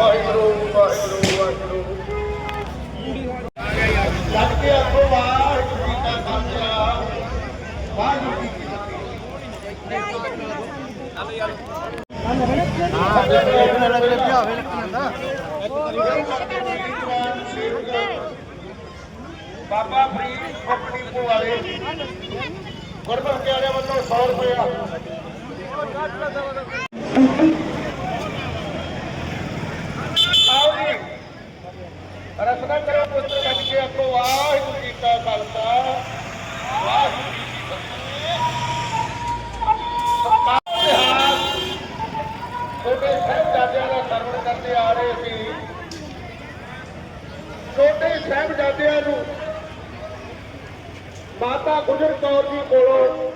ਵਾਹਿਗੁਰੂ ਵਾਹਿਗੁਰੂ ਵਾਹਿਗੁਰੂ। ਲੱਗ ਕੇ ਆਖੋ ਵਾਹਿਗੁਰੂ ਜੀ ਕਾ ਖਾਲਸਾ, ਵਾਹਿਗੁਰੂ ਜੀ ਕੀ ਫਤਿਹ। ਬਾਬਾ ਫਰੀਦ ਕੰਪਨੀ ਕੋ ਵਾਲੇ ਗੁਰਬਖਸ਼ ਵਾਲਿਆਂ ਵੱਲੋਂ 100 ਰੁਪਇਆ ਆਓ ਜੀ ਰਸਨਾ ਕਰੋ ਪੁੱਤਰ ਕੱਢ ਕੇ ਆਖੋ ਵਾਹਿਗੁਰੂ ਜੀ ਕਾ ਖਾਲਸਾ। ਵਾਹਿਗੁਰੂ ਜੀ ਕੀ ਫਤਿਹ। ਛੋਟੇ ਸਾਹਿਬਜ਼ਾਦਿਆਂ ਦਾ ਸਰਵਣ ਕਰਦੇ ਆ ਰਹੇ ਸੀ ਛੋਟੇ ਸਾਹਿਬਜ਼ਾਦਿਆਂ ਨੂੰ ਮਾਤਾ ਗੁਜਰ ਕੌਰ ਜੀ ਕੋਲੋਂ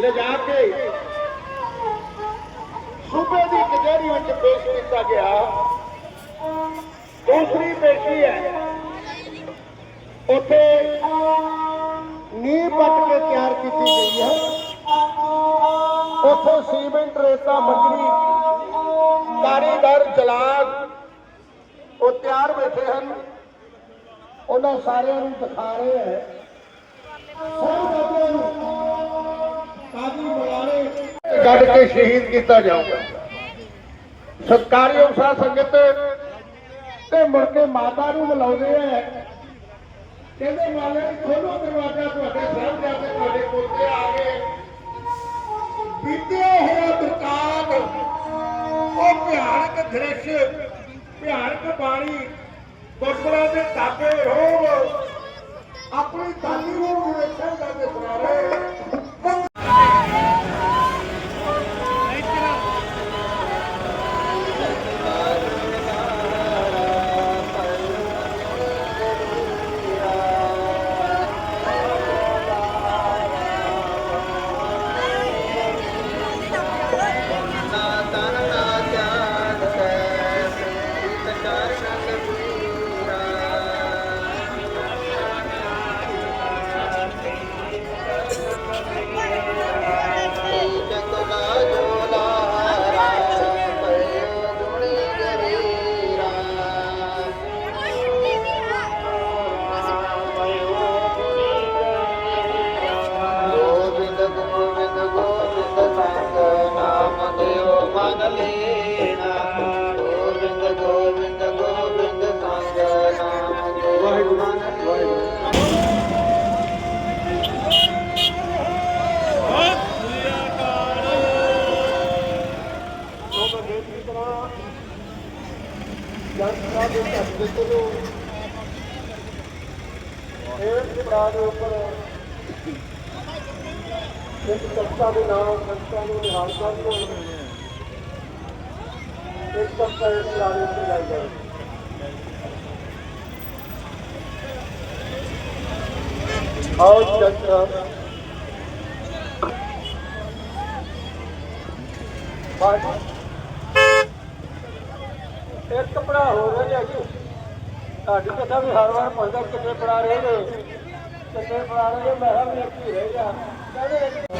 ਲਿਜਾ ਕੇ ਸੂਬੇ ਦੀ ਕਚਹਿਰੀ ਵਿੱਚ ਪੇਸ਼ ਕੀਤਾ ਗਿਆ। ਦੂਸਰੀ ਪੇਸ਼ੀ ਹੈ। ਉੱਥੇ ਨੀਂਹ ਪੱਟ ਕੇ ਤਿਆਰ ਕੀਤੀ ਗਈ ਹੈ। ਉੱਥੇ ਸੀਮੈਂਟ, ਰੇਤਾ ਮੰਗਣੀ ਕਾਰੀਗਰ, ਜਲਾਦ, ਉਹ ਤਿਆਰ ਬੈਠੇ ਹਨ। ਉਹਨਾਂ ਸਾਰਿਆਂ ਨੂੰ ਦਿਖਾ ਰਹੇ ਹੈ। ਸਭ ਬਾਬਿਆਂ ਨੂੰ ਕਾਜੀ ਬੁਲਾਰੇ ਗੱਡ ਕੇ ਸ਼ਹੀਦ ਕੀਤਾ ਜਾਊਗਾ। ਸਤਕਾਰੀ ਉਸਾ ਸੰਗਤ ਤੇ ਮੁੜ ਕੇ ਮਾਤਾ ਨੂੰ ਬੁਲਾਉਂਦੇ ਆ। ਕਹਿੰਦੇ ਮਾਲਕ ਖੋਲੋ ਦਰਵਾਜ਼ਾ ਤੁਹਾਡੇ ਸਾਹਿਬ ਜਾ ਕੇ ਤੁਹਾਡੇ ਕੋਲ ਆ ਗਏ। ਬੀਤੇ ਹੋਇਆ ਬਰਕਾਤ ਉਹ ਭਿਆਨਕ ਦ੍ਰਿਸ਼, ਭਿਆਨਕ ਬਾਣੀ, ਗੁਰਦੁਆਰਾ ਦੇ ਢਾਬੇ ਰੋਗ ਆਪਣੀ ਦਾਨੀ ਨੂੰ ਵੇਖਣ ਦਾ ਤੇ ਸੁਣਾ ਰਹੇ ਇੱਕ ਨੂੰ ਨਿਹਾਲ ਕਰ ਇੱਕ ਕੱਪ ਇਹ ਪੁਰਾਣੇ ਤੇ ਲੈ ਜਾਓ ਆਓ ਚੱਕਰ ਇੱਕ ਕਪੜਾ ਹੋ ਰਿਹਾ ਜੀ ਤੁਹਾਡੀ ਕਥਾ ਵੀ ਹਰ ਵਾਰ ਪੁੱਛਦਾ ਕਿੰਨੇ ਪੜਾ ਰਹੇ ਨੇ। ਕਿੰਨੇ ਪੜਾ ਰਹੇ ਮੈਂ ਕਿਹਾ ਵੀ ਇੱਕ ਹੀ ਰਹਿ ਗਿਆ। ਕਹਿੰਦੇ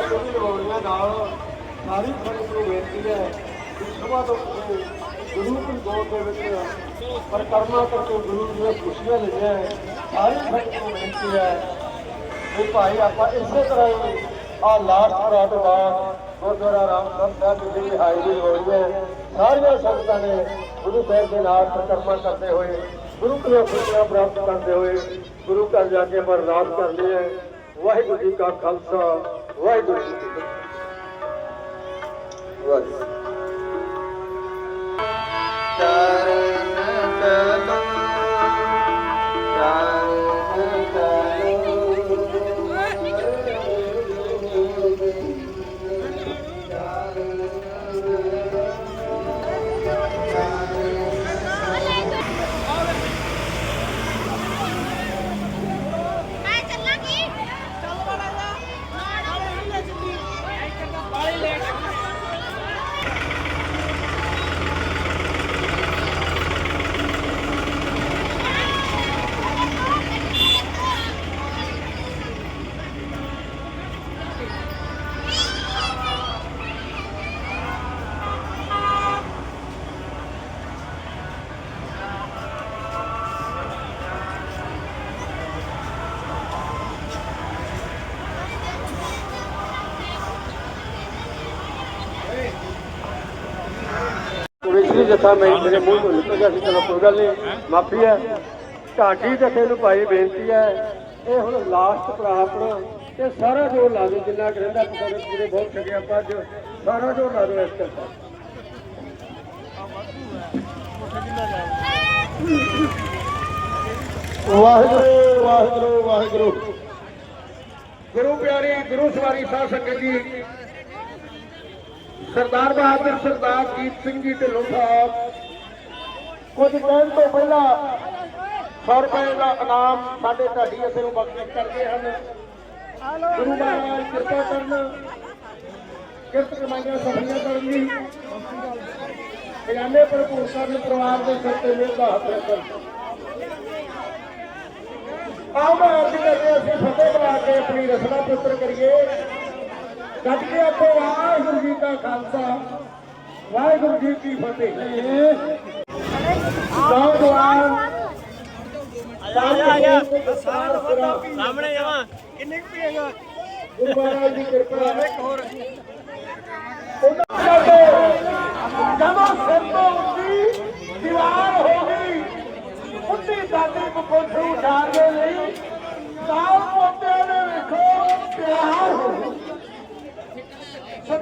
ਗੁਰੂ ਘਰੇ ਜਾ ਨਾਲ ਸਾਰੀ ਸੰਗਤ ਨੂੰ ਬੇਨਤੀ ਹੈ। ਕਿ ਸੁਬਾਹ ਤੋਂ ਗੁਰੂ ਕੀ ਗੋਦ ਦੇ ਵਿੱਚ ਪਰਿਕਰਮਾ ਕਰਕੇ ਗੁਰੂ ਦੀਆਂ ਖੁਸ਼ੀਆਂ ਲਈਆਂ ਸਾਰੀ ਸੰਗਤ ਨੂੰ ਬੇਨਤੀ ਹੈ। ਵੀ ਭਾਈ ਆਪਾਂ ਇਸੇ ਤਰ੍ਹਾਂ ਹੀ ਆ ਲਾਸਟ ਰਾਤ ਬਾਅਦ ਗੁਰਦੁਆਰਾ ਰਾਮਸਰ ਸਾਹਿਬ ਜੀ ਦੀ ਹਾਜ਼ਰੀ ਹੋਈ ਹੈ। ਸਾਰੀਆਂ ਸੰਗਤਾਂ ਨੇ ਗੁਰੂ ਸਾਹਿਬ ਦੇ ਨਾਲ ਪ੍ਰਕਰਮਾ ਕਰਦੇ ਹੋਏ, ਗੁਰੂ ਦੀਆਂ ਖੁਸ਼ੀਆਂ ਪ੍ਰਾਪਤ ਕਰਦੇ ਹੋਏ, ਗੁਰੂ ਘਰ ਜਾ ਕੇ ਆਪਾਂ ਅਰਦਾਸ ਹੈ। ਵਾਹਿਗੁਰੂ ਜੀ ਕਾ ਖਾਲਸਾ। ਵਾਹਿਗੁਰੂ ਜੀ ਕੀ ਫਤਿਹ ਵਾਹਿਗੁਰੂ ਚਰਨ ਚਲੋ ਜਥਾ ਮੈਂ ਮੇਰੇ ਮੂੰਹ ਤੋਂ ਨਿਕਲ ਗਿਆ ਸੀ ਚਲੋ ਕੋਈ ਗੱਲ ਨਹੀਂ ਮਾਫੀ ਹੈ। ਢਾਡੀ ਜਥੇ ਨੂੰ ਭਾਈ ਬੇਨਤੀ ਹੈ। ਇਹ ਹੁਣ ਲਾਸਟ ਪ੍ਰਾਪਣ ਤੇ ਸਾਰਾ ਜੋਰ ਲਾ ਦਿਓ ਜਿੰਨਾ ਕੁ ਰਹਿੰਦਾ ਪਕੌੜੇ ਪੂਰੇ ਬਹੁਤ ਛਕੇ ਆਪਾਂ ਅੱਜ ਸਾਰਾ ਜੋਰ ਲਾ ਦਿਓ ਇਸ ਕਰਕੇ ਵਾਹਿਗੁਰੂ ਵਾਹਿਗੁਰੂ ਵਾਹਿਗੁਰੂ। ਗੁਰੂ ਪਿਆਰੀ ਗੁਰੂ ਸਵਾਰੀ ਸਾਧ ਸੰਗਤ ਜੀ ਸਰਦਾਰ ਬਹਾਦਰ, ਸਰਦਾਰ ਜੀਤ ਸਿੰਘ ਜੀ ਢਿੱਲੋਂ ਸਾਹਿਬ। ਕੁਝ ਕਹਿਣ ਤੋਂ ਪਹਿਲਾਂ 100 ਰੁਪਏ ਦਾ ਇਨਾਮ ਸਾਡੇ ਢਾਡੀ ਅਸੇ ਨੂੰ ਬਖਸ਼ਿਸ਼ ਕਰਦੇ ਹਨ। ਗੁਰੂ ਮਹਾਰਾਜ ਕਿਰਪਾ ਕਰਨ, ਕਿਰਤ ਕਮਾਈਆਂ ਸਫਲੀਆਂ ਕਰਨ ਦੀ। ਖਜ਼ਾਨੇ ਭਰਪੂਰ ਕਰਨ, ਪਰਿਵਾਰ ਦੇ ਸਿਰ ਤੇ ਮਿਹਰ ਦਾ ਹੱਥ ਰੱਖਣ। ਆਓ ਮੈਂ ਅੱਜ ਕਰਦੇ ਅਸੀਂ ਫਤਿਹ ਬਣਾ ਕੇ ਆਪਣੀ ਰਸਨਾ ਪੁੱਤਰ ਕਰੀਏ। ਗੱਜ ਕੇ ਆਪੋ ਵਾਹਿਗੁਰੂ ਜੀ ਦਾ ਖਾਲਸਾ ਵਾਹਿਗੁਰੂ ਜੀ ਕੀ ਫਤਿਹ। ਨੌਜਵਾਨ ਆ ਗਿਆ ਸਾਹਮਣੇ ਜਾਵਾਂ। ਕਿੰਨੇ ਕੁ ਪੀਏਗਾ ਗੁਰੂ ਮਹਾਰਾਜ ਦੀ ਕਿਰਪਾ ਇੱਕ ਹੋਰ। ਉਹਨਾਂ ਦੇ ਜਦੋਂ ਸਿਰ ਤੋਂ ਉੱਚੀ ਦੀਵਾਰ ਹੋ ਗਈ ਉੱਚੀ ਦਾਦੀ ਬਕੋਠ ਉਠਾਰ ਦੇ ਲਈ ਸਾਲ ਪੋਤਿਆਂ ਨੇ ਵੇਖੋ ਪਿਆਰ ਹੋ ਗਈ ਸਰਕਾਰੀਓ ਸਾਥ ਨੇ ਤਿੰਨੇ ਦਾਦੀ ਪੋਤੇ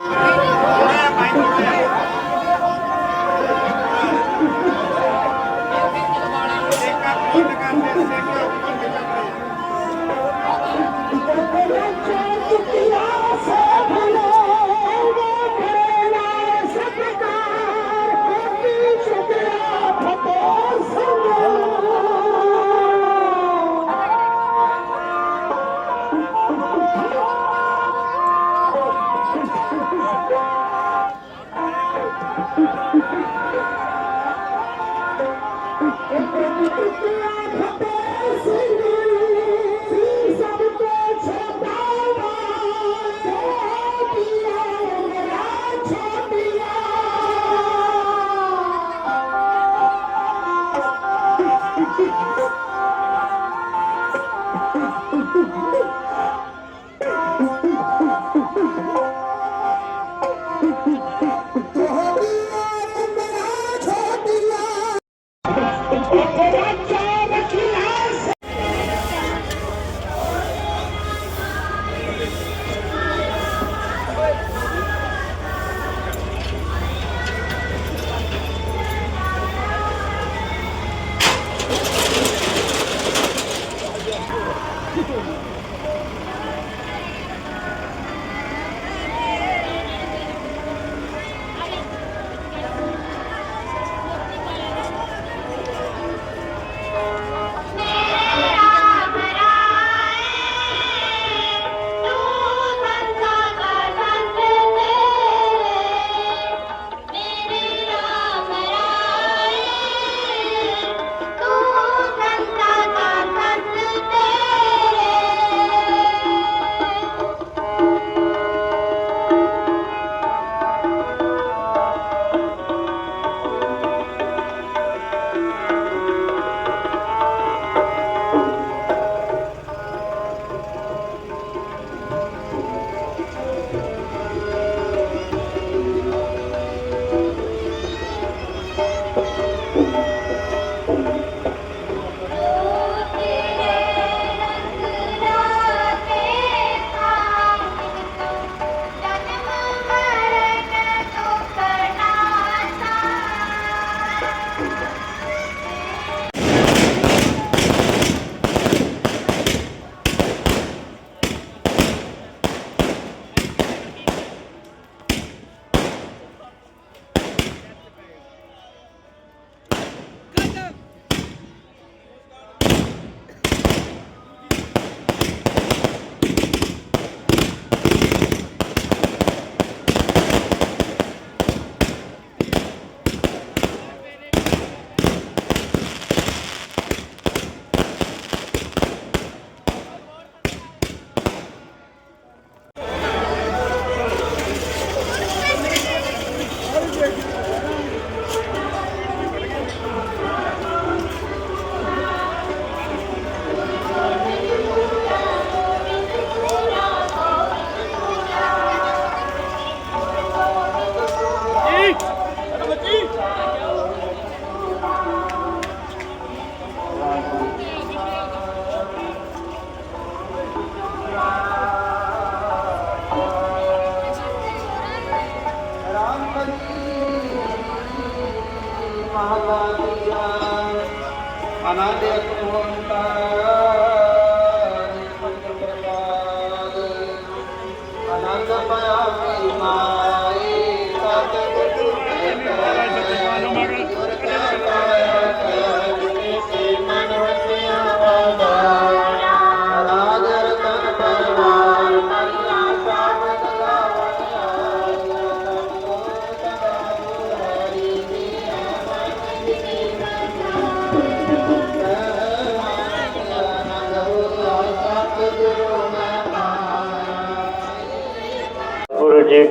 Thank you.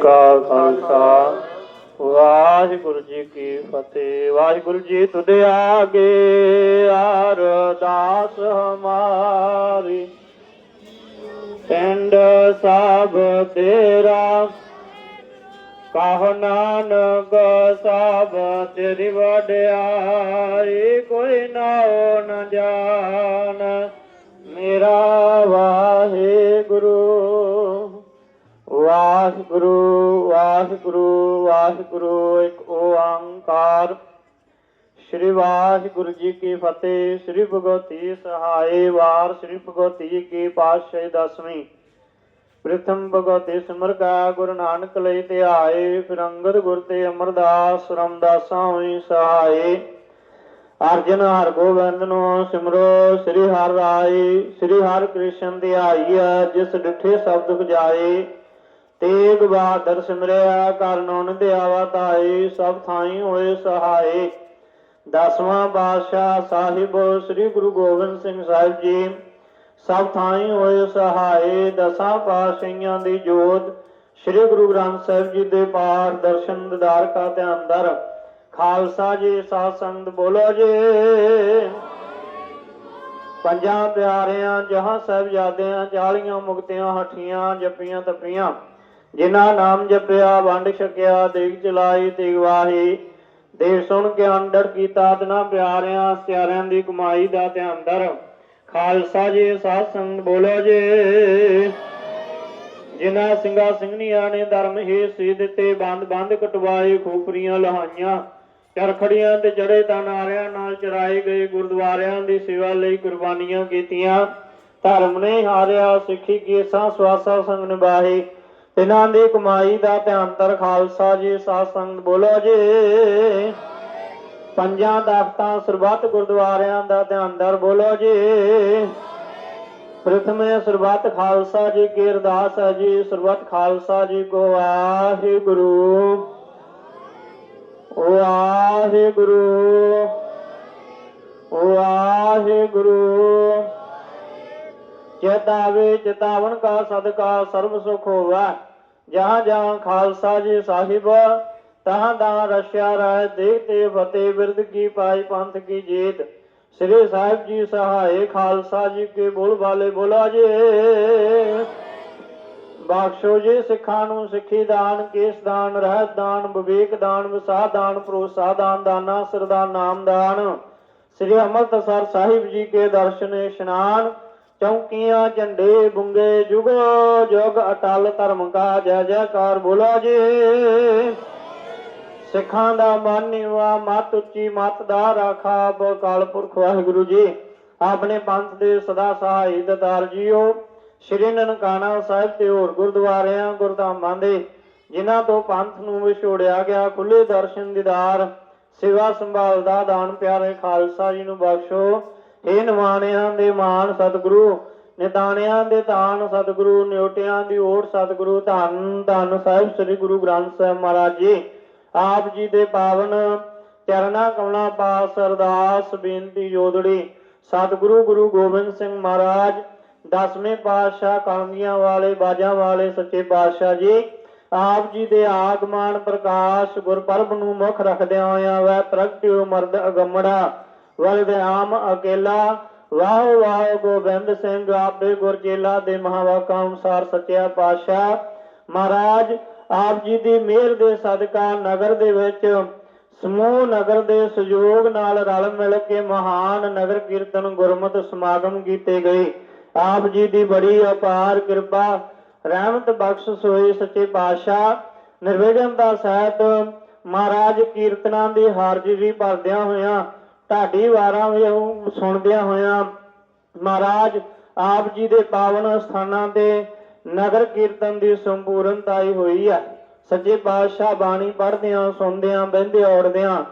ਕਾ ਖਾਲਸਾ। ਵਾਹਿਗੁਰੂ ਜੀ ਕੀ ਫਤਿਹ। ਵਾਹਿਗੁਰੂ ਜੀ ਤੁਦੇ ਆਗੇ, ਅਰਦਾਸ ਹਮਾਰੀ। ਪਿੰਡ ਸਭ ਤੇਰਾ, ਕਹੋ ਨਾਨਕ ਸਭ ਤੇਰੀ ਵਡਿਆਈ, ਕੋਈ ਨਾ ਨ ਜਾਣ। ਮੇਰਾ ਵਾਹਿਗੁਰੂ ਵਾਹਿਗੁਰੂ ਵਾਹਿਗੁਰੂ ਵਾਹਿਗੁਰੂ, ਇੱਕ ਓੰਕਾਰ। ਸ੍ਰੀ ਵਾਹਿਗੁਰੂ ਜੀ ਕੀ ਫਤਿਹ, ਸ੍ਰੀ ਭਗਵਤੀ ਸਹਾਏ ਵਾਰ, ਸ੍ਰੀ ਭਗਵਤੀ ਕੀ ਪਾਤਸ਼ਾਹੀ ਦਸਵੀਂ। ਪ੍ਰਥਮ ਭਗਵਤੀ ਸਿਮਰ ਕਾ ਗੁਰੂ ਨਾਨਕ ਲਈ ਧਿਆਏ, ਫਿਰ ਅੰਗਦ ਗੁਰ ਤੇ ਅਮਰਦਾਸ ਰਾਮਦਾਸਾਂ ਹੋਈ ਸਹਾਏ ਅਰਜਨ ਹਰ ਗੋਬਿੰਦ ਨੂੰ ਸਿਮਰੋ, ਸ੍ਰੀ ਹਰਿ ਰਾਏ, ਸ੍ਰੀ ਹਰਿ ਕ੍ਰਿਸ਼ਨ ਧਿਆਈਐ ਜਿਸ ਡਿਠੇ ਸ਼ਬਦ ਦੁਖ ਤੇਗ ਬਹਾਦਰ ਸਿਮਰਿਆ ਕਰਨੋਂ ਦਿਆਵਾ ਤਾਈ, ਸਭ ਥਾਈ ਹੋਏ ਸਹਾਏ ਦਸਵਾਂ ਪਾਤਸ਼ਾਹ ਸਾਹਿਬ ਸ੍ਰੀ ਗੁਰੂ ਗੋਬਿੰਦ ਸਿੰਘ ਸਾਹਿਬ ਜੀ, ਸਭ ਥਾਈ ਹੋਏ ਸਹਾਏ ਦਸਾਂ ਪਾਤਸ਼ਾਹੀਆਂ ਦੀ ਜੋਤ ਸ੍ਰੀ ਗੁਰੂ ਗ੍ਰੰਥ ਸਾਹਿਬ ਜੀ ਦੇ ਪਾਠ ਦਰਸ਼ਨ ਦਿਦਾਰ ਕਾ ਧਿਆਨ ਦਰ ਖਾਲਸਾ ਜੀ ਸਾਧ ਸੰਗਤ ਬੋਲੋ ਜੀ। ਪੰਜਾਂ ਪਿਆਰਿਆਂ, ਜਹਾਂ ਸਾਹਿਬਜ਼ਾਦਿਆਂ, ਚਾਲੀਆਂ ਮੁਕਤਿਆਂ, ਹਠੀਆਂ, ਜਪੀਆਂ, ਤਪੀਆਂ। ਜਿਨ੍ਹਾਂ ਨਾਮ ਜਪਿਆ, ਵੰਡ ਛਕਿਆ ਦੇਗ ਚਲਾਈ ਤੇ ਗਵਾਹੀ ਦੇਵ ਸੁਣ ਕੇ ਅੰਦਰ ਕੀਤਾ, ਤਨਾ ਪਿਆਰਿਆਂ, ਸਿਆਰਿਆਂ ਦੀ ਕਮਾਈ ਦਾ ਧਿਆਨ ਦਰ ਖਾਲਸਾ ਜੀ ਸਾਧ ਸੰਗਤ ਬੋਲੋ ਜੀ। ਜਿਨ੍ਹਾਂ ਸਿੰਘਾਂ ਸਿੰਘਣੀਆਂ ਨੇ ਧਰਮ ਹੀ ਸੀ ਦਿੱਤੇ, ਬੰਦ ਬੰਦ ਕਟਵਾਏ, ਖੋਪਰੀਆਂ ਲਹਾਈਆਂ। ਚਰਖੜੀਆਂ ਤੇ ਚੜੇ ਤਾਂ ਨਾਰਿਆਂ ਨਾਲ ਚਰਾਏ ਗਏ, ਗੁਰਦੁਆਰਿਆਂ ਦੀ ਸੇਵਾ ਲਈ ਕੁਰਬਾਨੀਆਂ ਕੀਤੀਆਂ। ਧਰਮ ਨੇ ਹਾਰਿਆ, ਸਿੱਖੀ ਕੇਸਾਂ, ਸਵਾਸਾ ਸੰਗ ਨਿਭਾਏ। ਤਿਨਾਂ ਦੀ ਕਮਾਈ ਦਾ ਧਿਆਨ ਤਰ ਖਾਲਸਾ ਜੀ ਸਾਧ ਸੰਗਤ ਬੋਲੋ ਜੀ। ਪੰਜਾਂ ਤਖਤਾਂ ਸਰਬੱਤ ਗੁਰਦੁਆਰਿਆਂ ਦਾ ਧਿਆਨ ਦਰ ਬੋਲੋ ਜੀ। ਪ੍ਰਥਮੇ ਸਰਬੱਤ ਖਾਲਸਾ ਜੀ ਕੀ ਅਰਦਾਸ ਹੈ ਜੀ, ਸਰਬੱਤ ਖਾਲਸਾ ਜੀ ਕੋ ਵਾਹਿਗੁਰੂ। ਵਾਹਿਗੁਰੂ। ਵਾਹਿਗੁਰੂ। ਚੇਤਾਵੇ ਚੇਤਾਵਨ ਕਾ ਸਦਕਾ ਸਰਬ ਸੁਖ ਹੋਵਾ। ਜਹਾਂ ਜਹਾਂ ਖਾਲਸਾ ਜੀ ਸਾਹਿਬ, ਤਹਾਂ ਦਾ ਰਸ਼ਿਆ ਰਾਏ ਦੇਖ ਤੇ ਫਤਿਹ ਬਿਰਦ ਕੀ ਪਾਈ ਪੰਥ ਕੀ ਜੀਤ। ਸ੍ਰੀ ਸਾਹਿਬ ਜੀ ਸਹਾਏ, ਖਾਲਸਾ ਜੀ ਕੇ ਬੋਲ ਵਾਲੇ ਬੋਲਾ ਜੀ। ਬਖਸ਼ੋ ਜੀ ਸਿੱਖਾਂ ਨੂੰ ਸਿੱਖੀ ਦਾਨ, ਕੇਸ ਦਾਨ, ਰਹਿਤ ਦਾਨ, ਵਿਵੇਕ ਦਾਨ, ਵਿਸਾਹ ਦਾਨ, ਭਰੋਸਾ ਦਾਨ, ਦਾਨਾ ਸਰਦਾ ਨਾਮ ਦਾਨ। ਸ੍ਰੀ ਅੰਮ੍ਰਿਤਸਰ ਸਾਹਿਬ ਜੀ ਕੇ ਦਰਸ਼ਨ, ਇਸ਼ਨਾਨ ਚੌਕੀਆਂ, ਝੰਡੇ ਬੁੰਗੇ ਜੁਗ ਜੁਗ ਅਟਲ ਧਰਮ ਕਾ ਜੈ ਜੈਕਾਰ ਬੋਲਾ ਜੀ। ਸਿੱਖਾਂ ਦਾ ਮਨ ਮਤ ਉੱਚੀ, ਮਤ ਦਾ ਰਾਖਾ ਬਕਾਲ ਪੁਰਖ ਵਾਹਿਗੁਰੂ ਜੀ। ਆਪਣੇ ਪੰਥ ਦੇ ਸਦਾ ਸਹਾਈ ਦਤਾਰ ਜੀਓ। ਸ਼੍ਰੀ ਨਨਕਾਣਾ ਸਾਹਿਬ ਤੇ ਹੋਰ ਗੁਰਦੁਆਰਿਆਂ, ਗੁਰਧਾਮਾਂ ਦੇ, ਜਿਨ੍ਹਾਂ ਤੋਂ ਪੰਥ ਨੂੰ ਵਿਛੋੜਿਆ ਗਿਆ ਖੁੱਲੇ ਦਰਸ਼ਨ ਦੀਦਾਰ, ਸੇਵਾ ਸੰਭਾਲ ਦਾ ਦਾਨ ਪਿਆਰੇ ਖਾਲਸਾ ਜੀ ਨੂੰ ਬਖਸ਼ੋ। ਇਹ ਨਿਵਾਣਿਆਂ ਦੇ ਮਾਨ ਸਤਿਗੁਰੂ, ਨਿਤਾਣਿਆਂ ਦੇ ਤਾਨ ਸਤਿਗੁਰੂ, ਨਿਉਟਿਆਂ ਦੀ ਓਟ ਸਤਿਗੁਰੂ, ਧੰਨ ਧੰਨ ਸਾਹਿਬ ਸ੍ਰੀ ਗੁਰੂ ਗ੍ਰੰਥ ਸਾਹਿਬ ਮਹਾਰਾਜ ਜੀ। ਆਪ ਜੀ ਦੇ ਪਾਵਨ ਚਰਨਾ ਕਮਲਾ ਪਾਸ ਅਰਦਾਸ ਬੇਨਤੀ ਜੋਦੜੀ, ਸਤਿਗੁਰੂ ਗੁਰੂ ਗੋਬਿੰਦ ਸਿੰਘ ਮਹਾਰਾਜ, ਦਸਵੇਂ ਪਾਤਸ਼ਾਹ ਕਲਮੀਆਂ ਵਾਲੇ, ਬਾਜਾਂ ਵਾਲੇ ਸੱਚੇ ਪਾਤਸ਼ਾਹ ਜੀ। ਆਪ ਜੀ ਦੇ ਆਗਮਨ ਪ੍ਰਕਾਸ਼ ਗੁਰਪਰਬ ਨੂੰ ਮੁੱਖ ਰੱਖਦਿਆਂ ਹੋਇਆਂ ਵੈ ਪ੍ਰਗਟਿਓ ਮਰਦ ਅਗੰਮੜਾ। ਵਰਦ ਆਮ ਅਕੇਲਾ। ਵਾਹ ਵਾਹ ਗੋਬਿੰਦ ਸਿੰਘ, ਆਪੇ ਗੁਰਚੇਲਾ ਦੇ ਮਹਾਵਾਕਾਂ ਅਨੁਸਾਰ ਸੱਚਿਆ ਪਾਤਸ਼ਾਹ। ਮਹਾਰਾਜ, ਆਪ ਜੀ ਦੀ ਮਿਹਰ ਦੇ ਸਦਕਾ ਨਗਰ ਦੇ ਵਿੱਚ ਸਮੂਹ ਨਗਰ ਦੇ ਸਹਿਯੋਗ ਨਾਲ ਰਲ ਮਿਲ ਕੇ ਮਹਾਨ ਨਗਰ ਕੀਰਤਨ ਗੁਰਮਤਿ ਸਮਾਗਮ ਕੀਤੇ ਗਏ। ਆਪ ਜੀ ਦੀ ਬੜੀ ਅਪਾਰ ਕਿਰਪਾ, ਰਹਿਮਤ ਬਖਸ਼ ਹੋਈ ਸੱਚੇ ਪਾਤਸ਼ਾਹ। ਨਿਰਵਿਘਨ ਦਾ ਸਹਿਤ ਮਹਾਰਾਜ ਕੀਰਤਨਾਂ ਦੀ ਹਾਜ਼ਰੀ ਭਰਦਿਆਂ ਹੋਇਆਂ ਢਾਡੀ ਵਾਰਾਂ ਵਿੱਚ ਸੁਣਦਿਆਂ ਹੋਇਆਂ ਮਹਾਰਾਜ ਆਪ ਜੀ ਦੇ ਪਾਵਨ ਸਥਾਨਾਂ ਤੇ ਨਗਰ ਕੀਰਤਨ ਦੀ ਸੰਪੂਰਨਤਾਈ ਹੋਈ ਹੈ ਸੱਚੇ ਪਾਤਸ਼ਾਹ ਬਾਣੀ ਪੜ੍ਹਦਿਆਂ, ਸੁਣਦਿਆਂ ਬਹਿੰਦੇ ਔੜਦਿਆਂ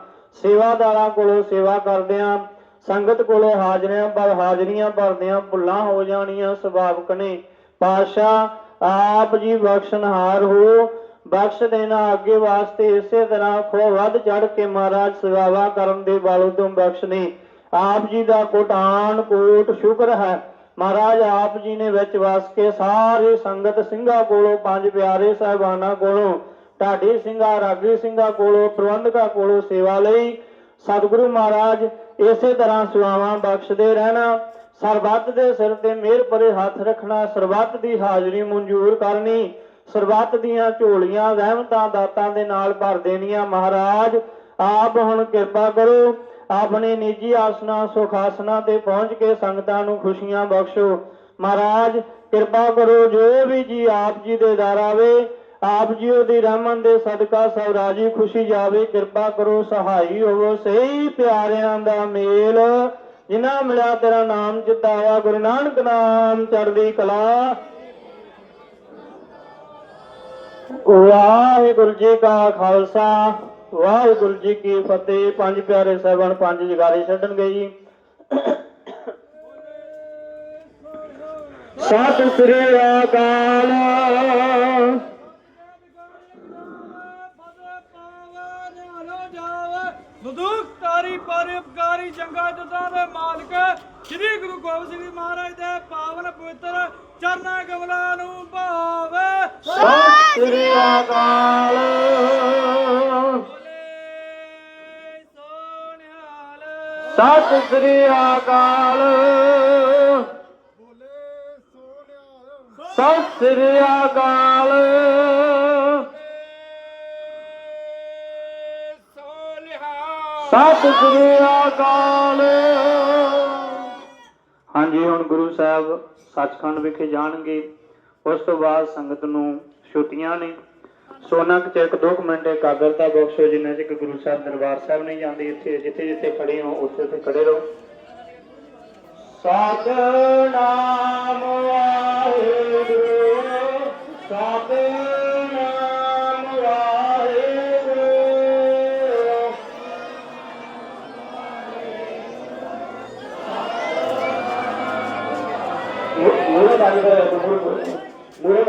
ਸੇਵਾਦਾਰਾਂ ਕੋਲੋਂ ਸੇਵਾ ਕਰਦਿਆਂ, ਸੰਗਤ ਕੋਲੋਂ ਹਾਜ਼ਰੀਆਂ ਪਰ ਹਾਜ਼ਰੀਆਂ ਭਰਦਿਆਂ ਭੁੱਲਾਂ ਹੋ ਜਾਣੀਆਂ, ਸੁਭਾਵਕ ਨੇ। ਪਾਤਸ਼ਾਹ, ਆਪ ਜੀ ਬਖਸ਼ਣਹਾਰ ਹੋ। ਬਖਸ਼ ਦੇਣਾ ਅੱਗੇ ਵਾਸਤੇ, ਇਸੇ ਤਰ੍ਹਾਂ ਖੋ ਵੱਧ ਚੜ ਕੇ ਮਹਾਰਾਜ ਸੇਵਾ ਕਰਨ ਦੇ ਬਾਲੋ ਤੋਂ ਬਖਸ਼ਨੇ। ਆਪ ਜੀ ਦਾ ਕੋਟਾਨ ਕੋਟ ਸ਼ੁਕਰ ਹੈ। ਮਹਾਰਾਜ ਆਪ ਜੀ ਨੇ ਵਿੱਚ ਵਸ ਕੇ ਸਾਰੇ ਸੰਗਤ ਸਿੰਘਾਂ ਕੋਲੋਂ, ਪੰਜ ਪਿਆਰੇ ਸਾਹਿਬਾਨਾਂ ਕੋਲੋਂ, ਢਾਡੀ ਸਿੰਘਾਂ, ਰਾਗੀ ਸਿੰਘਾਂ ਕੋਲੋਂ, ਪ੍ਰਬੰਧਕਾਂ ਕੋਲੋਂ ਸੇਵਾ ਲਈ। ਸਤਿਗੁਰੂ ਮਹਾਰਾਜ ਇਸੇ ਤਰ੍ਹਾਂ ਸੇਵਾਵਾਂ ਬਖਸ਼ਦੇ ਰਹਿਣਾ, ਸਰਬੱਤ ਦੇ ਸਿਰ ਤੇ ਮਿਹਰ ਭਰੇ ਹੱਥ ਰੱਖਣਾ, ਸਰਬੱਤ ਦੀ ਹਾਜ਼ਰੀ ਮਨਜ਼ੂਰ ਕਰਨੀ। ਸਰਬੱਤ ਦੀਆਂ ਝੋਲੀਆਂ ਰਹਿਮਤਾਂ ਦਾਤਾਂ ਦੇ ਨਾਲ ਭਰ ਦੇਣੀਆਂ। ਮਹਾਰਾਜ, ਆਪ ਹੁਣ ਕਿਰਪਾ ਕਰੋ। ਆਪਣੇ ਨਿੱਜੀ ਆਸਨਾ, ਸੁਖ ਆਸਨਾ ਤੇ ਪਹੁੰਚ ਕੇ ਸੰਗਤਾਂ ਨੂੰ ਖੁਸ਼ੀਆਂ ਬਖਸ਼ੋ। ਮਹਾਰਾਜ, ਕਿਰਪਾ ਕਰੋ। ਜੋ ਵੀ ਜੀ ਆਪ ਜੀ ਦੇ ਦਰ ਆਵੇ, ਆਪ ਜੀ ਦੀ ਰਹਿਮਤ ਦੇ ਸਦਕਾ ਸਭ ਰਾਜੀ ਖੁਸ਼ੀ ਜਾਵੇ। ਕਿਰਪਾ ਕਰੋ, ਸਹਾਈ ਹੋਵੋ। ਸਹੀ ਪਿਆਰਿਆਂ ਦਾ ਮੇਲ, ਜਿਨ੍ਹਾਂ ਮਿਲਿਆ ਤੇਰਾ ਨਾਮ ਜਿਤਾਵਾ ਗੁਰੂ ਨਾਨਕ ਨਾਮ ਚੜ੍ਹਦੀ ਕਲਾ। ਵਾਹਿਗੁਰੂ ਜੀ ਕਾ ਖਾਲਸਾ, ਵਾਹਿਗੁਰੂ ਜੀ ਕੀ ਫਤਿਹ। ਪੰਜ ਪਿਆਰੇ ਸਾਹਿਬਾਨ, ਪੰਜ ਜਗਾਰੇ ਛੱਡਣਗੇ ਜੀ। ਸਤਿ ਸ੍ਰੀ ਅਕਾਲ। ਫਤਿਹ ਤਾਰੀ ਪਰਉਪਕਾਰੀ, ਜੰਗਾ ਜੁਦਾਂ ਦੇ ਮਾਲਕ ਸ੍ਰੀ ਗੁਰੂ ਗੋਬਿੰਦ ਸਿੰਘ ਮਹਾਰਾਜ ਦੇ ਪਾਵਨ ਪਵਿੱਤਰ ਚਰਨਾਂ ਕਮਲਾਂ ਨੂੰ ਭਾਵੇ। ਸਤਿ ਸ੍ਰੀ ਅਕਾਲ। ਬੋਲੇ ਸੋਨਿਹਾਲ ਸਤਿ ਸ੍ਰੀ ਅਕਾਲ ਸਤਿ ਸ੍ਰੀ ਅਕਾਲ। ਸਤਿ ਸ੍ਰੀ ਅਕਾਲ। ਹਾਂਜੀ, ਹੁਣ ਗੁਰੂ ਸਾਹਿਬ ਸੱਚਖੰਡ ਵਿਖੇ ਜਾਣਗੇ। ਉਸ ਤੋਂ ਬਾਅਦ ਸੰਗਤ ਨੂੰ ਛੁੱਟੀਆਂ ਨੇ। ਸੋਨਾ ਕੁ ਚਿਰ ਦੋ ਕੁ ਮਿੰਟ ਇਕਾਗਰਤਾ ਬਖਸ਼ੋ ਜਿੰਨਾ ਚਿਰ ਗੁਰੂ ਸਾਹਿਬ ਦਰਬਾਰ ਸਾਹਿਬ ਨਹੀਂ ਜਾਂਦੇ, ਇੱਥੇ, ਜਿੱਥੇ ਜਿੱਥੇ ਖੜੇ ਹੋ, ਉੱਥੇ ਉੱਥੇ ਖੜੇ ਰਹੋ। ਸਤਨਾਮ ਵਾਹਿਗੁਰੂ ਸਤਨਾਮ পানি করে। মুড়ে